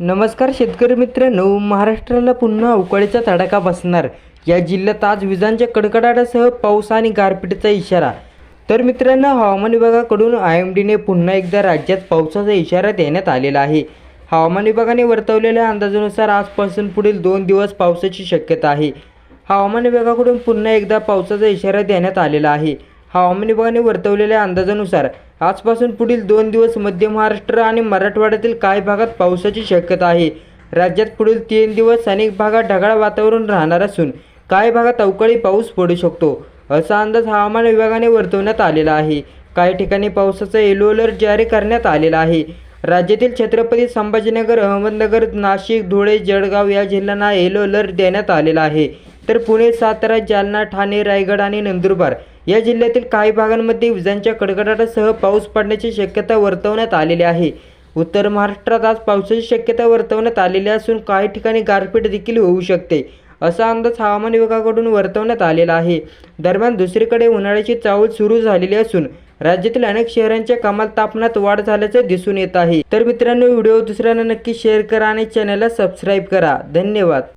नमस्कार शेतकरी मित्रांनो महाराष्ट्राला पुन्हा अवकाळीचा तडाखा बसणार. या जिल्ह्यात आज विजांच्या कडकडाटासह पाऊस आणि गारपीटचा इशारा. तर मित्रांनो हवामान विभागाकडून आय एम डीने पुन्हा एकदा राज्यात पावसाचा इशारा देण्यात आलेला आहे. हवामान विभागाने वर्तवलेल्या अंदाजानुसार आजपासून पुढील दोन दिवस पावसाची शक्यता आहे. हवामान विभागाकडून पुन्हा एकदा पावसाचा इशारा देण्यात आलेला आहे. हवामान विभागाने वर्तवलेल्या अंदाजानुसार आजपासून पुढील दोन दिवस मध्य महाराष्ट्र आणि मराठवाड्यातील काही भागात पावसाची शक्यता आहे. राज्यात पुढील तीन दिवस अनेक भागात ढगाळ वातावरण राहणार असून काही भागात अवकाळी पाऊस पडू शकतो. असा अंदाज हवामान विभागाने वर्तवण्यात आलेला आहे. काही ठिकाणी पावसाचा येलो अलर्ट जारी करण्यात आलेला आहे. राज्यातील छत्रपती संभाजीनगर अहमदनगर नाशिक धुळे जळगाव या जिल्ह्यांना येलो अलर्ट देण्यात आलेला आहे. तर पुणे सातारा जालना ठाणे रायगड आणि नंदुरबार या जिल्ह्यातील काही भागांमध्ये विजांच्या कडकडाटासह पाऊस पडण्याची शक्यता वर्तवण्यात आलेली आहे. उत्तर महाराष्ट्रात आज पावसाची शक्यता वर्तवण्यात आलेली असून काही ठिकाणी गारपीट देखील होऊ शकते असा अंदाज हवामान विभागाकडून वर्तवण्यात आलेला आहे. दरम्यान दुसरीकडे उन्हाळ्याची चावल सुरू झालेली असून राज्यातील अनेक शहरांच्या कमाल तापमानात वाढ झाल्याचे दिसून येत आहे. तर मित्रांनो व्हिडिओ दुसऱ्यांना नक्की शेअर करा आणि चॅनलला सबस्क्राईब करा. धन्यवाद.